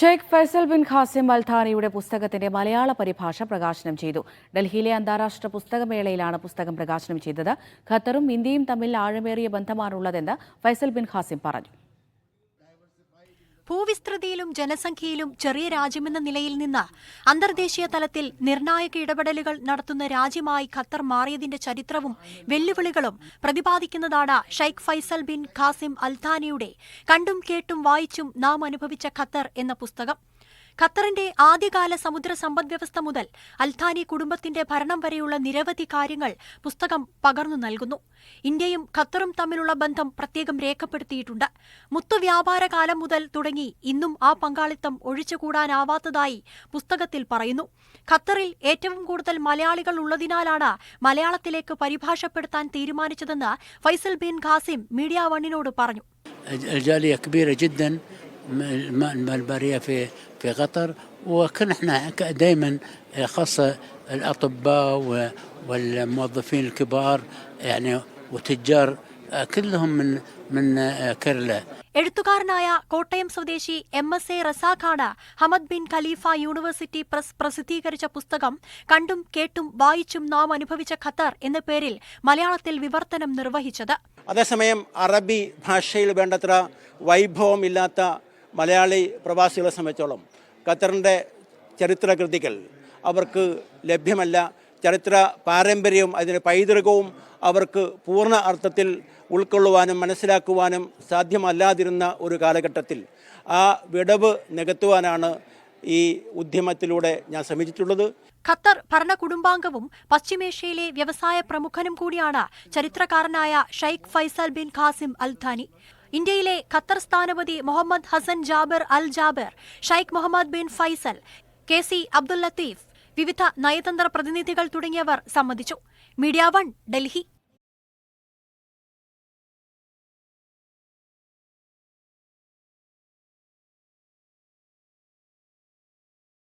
Sheikh Faisal bin Qasim അൽഥാനിയുടെ പുസ്തകത്തിന്റെ മലയാള പരിഭാഷ പ്രകാശനം ചെയ്തു. ഡൽഹിയിലെ അന്താരാഷ്ട്ര പുസ്തകമേളയിലാണ് പുസ്തകം പ്രകാശനം ചെയ്തത്. ഖത്തറും ഇന്ത്യയും തമ്മിൽ ആഴമേറിയ ബന്ധമാണുള്ളതെന്ന് ഫൈസൽ ബിൻ ഖാസിം പറഞ്ഞു. ഭൂവിസ്തൃതിയിലും ജനസംഖ്യയിലും ചെറിയ രാജ്യമെന്ന നിലയിൽ നിന്ന് അന്തർദേശീയ തലത്തിൽ നിർണായക ഇടപെടലുകൾ നടത്തുന്ന രാജ്യമായി ഖത്തർ മാറിയതിന്റെ ചരിത്രവും വെല്ലുവിളികളും പ്രതിപാദിക്കുന്നതാണ് ഷെയ്ഖ് ഫൈസൽ ബിൻ ഖാസിം അൽഥാനിയുടെ കണ്ടും കേട്ടും വായിച്ചും നാം അനുഭവിച്ച ഖത്തർ എന്ന പുസ്തകം. ഖത്തറിന്റെ ആദ്യകാല സമുദ്ര സമ്പദ്വ്യവസ്ഥ മുതൽ അൽഥാനി കുടുംബത്തിന്റെ ഭരണം വരെയുള്ള നിരവധി കാര്യങ്ങൾ പുസ്തകം പകർന്നു നൽകുന്നു ഇന്ത്യയും ഖത്തറും തമ്മിലുള്ള ബന്ധം പ്രത്യേകം രേഖപ്പെടുത്തിയിട്ടുണ്ട് മുത്തുവ്യാപാര കാലം മുതൽ തുടങ്ങി ഇന്നും ആ പങ്കാളിത്തം ഒഴിച്ചുകൂടാനാവാത്തതായി പുസ്തകത്തിൽ പറയുന്നു ഖത്തറിൽ ഏറ്റവും കൂടുതൽ മലയാളികൾ ഉള്ളതിനാലാണ് മലയാളത്തിലേക്ക് പരിഭാഷപ്പെടുത്താൻ തീരുമാനിച്ചതെന്ന് ഫൈസൽ ബിൻ ഖാസിം മീഡിയ വണ്ണിനോട് പറഞ്ഞു الجاليه كبيره جدا الم- الملبريه في في قطر وكنا احنا دائما خاصه الاطباء و- والموظفين الكبار يعني وتجار كلهم من من كرله എഴുത്തുകാരനായ കോട്ടയം സ്വദേശി M S A റസാഖാണ് Hamad bin Khalifa university press പ്രസിദ്ധീകരിച്ച പുസ്തകം കണ്ടും കേട്ടും വായിച്ചും നാം അനുഭവിച്ച ഖത്തർ എന്ന പേരിൽ മലയാളത്തിൽ വിവർത്തനം നിർവഹിച്ചത് അതേസമയം അറബി ഭാഷയിൽ വേണ്ടത്ര വൈഭവമില്ലാത്ത മലയാളി പ്രവാസികളെ സംബന്ധിച്ചോളം ഖത്തറിന്റെ ചരിത്രകൃതികൾ അവർക്ക് ലഭ്യമല്ല. ചരിത്ര പാരമ്പര്യവും അതിന് പൈതൃകവും അവർക്ക് പൂർണ അർത്ഥത്തിൽ ഉൾക്കൊള്ളുവാനും മനസ്സിലാക്കുവാനും സാധ്യമല്ലാതിരുന്ന ഒരു കാലഘട്ടത്തിൽ ആ വിടവ് നികത്തുവാനാണ് ഈ ഉദ്യമത്തിലൂടെ ഞാൻ ശ്രമിച്ചിട്ടുള്ളത്. ഖത്തർ ഭരണകുടുംബാംഗവും പശ്ചിമേഷ്യയിലെ വ്യവസായ പ്രമുഖനും കൂടിയാണ് ചരിത്രകാരനായ Sheikh Faisal bin Qasim Al Al Thani. ഇന്ത്യയിലെ ഖത്തർ സ്ഥാനപതി Mohammed Hassan Jabir Al Jabir Sheikh Mohammed bin Faisal K C Abdul Latheef വിവിധ നയതന്ത്ര പ്രതിനിധികൾ തുടങ്ങിയവർ സംബന്ധിച്ചു. Media One Delhi.